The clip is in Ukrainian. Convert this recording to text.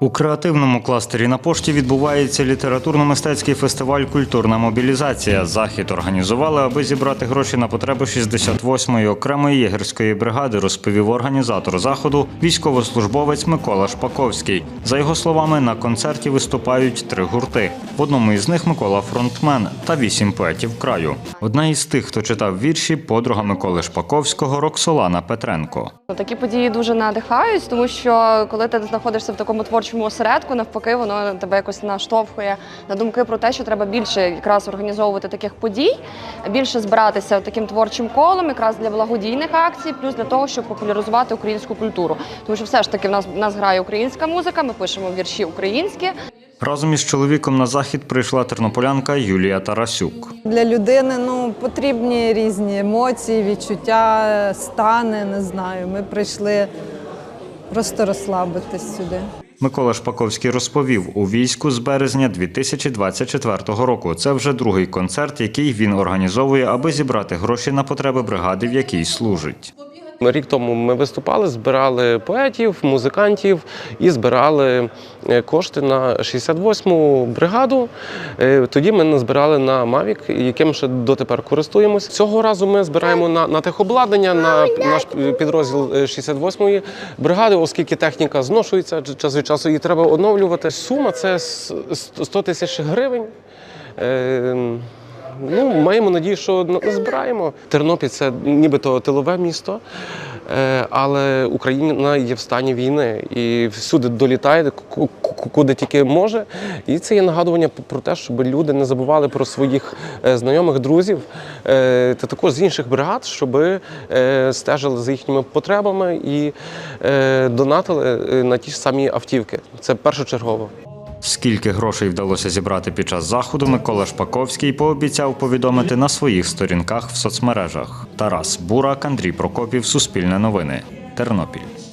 У креативному кластері на пошті відбувається літературно-мистецький фестиваль Культурна мобілізація. Захід організували, аби зібрати гроші на потреби 68-ї окремої єгерської бригади, розповів організатор заходу, військовослужбовець Микола Шпаковський. За його словами, на концерті виступають три гурти. В одному із них Микола фронтмен та вісім поетів краю. Одна із тих, хто читав вірші, подруга Миколи Шпаковського Роксолана Петренко. Такі події дуже надихають, тому що коли ти знаходишся в такому творчому осередку, навпаки, воно тебе якось наштовхує на думки про те, що треба більше якраз організовувати таких подій, більше збиратися таким творчим колом, якраз для благодійних акцій, плюс для того, щоб популяризувати українську культуру. Тому що все ж таки в нас в нас грає українська музика, ми пишемо вірші українські. Разом із чоловіком на захід прийшла тернополянка Юлія Тарасюк. Для людини ну, потрібні різні емоції, відчуття, стани, не знаю. Ми прийшли просто розслабитись сюди. Микола Шпаковський розповів, у війську з березня 2024 року. Це вже другий концерт, який він організовує, аби зібрати гроші на потреби бригади, в якій служить. Рік тому ми виступали, збирали поетів, музикантів і збирали е, кошти на 68-му бригаду. Е, Тоді ми назбирали на Мавік, яким ще дотепер користуємось. Цього разу ми збираємо на, на техобладнання на наш підрозділ е, 68-ї бригади, оскільки техніка зношується час від часу, її треба оновлювати. Сума це с- 100 тисяч гривень. Ну, маємо надію, що збираємо. Тернопіль це нібито тилове місто, е, але Україна є в стані війни і всюди долітає, ку- ку- куди тільки може. І це є нагадування про те, щоб люди не забували про своїх е, знайомих, друзів е, та також з інших бригад, щоб стежили за їхніми потребами і донатили на ті ж самі автівки. Це першочергово. Скільки грошей вдалося зібрати під час заходу, Микола Шпаковський пообіцяв повідомити на своїх сторінках в соцмережах. Тарас Бурак, Андрій Прокопів, Суспільне новини, Тернопіль.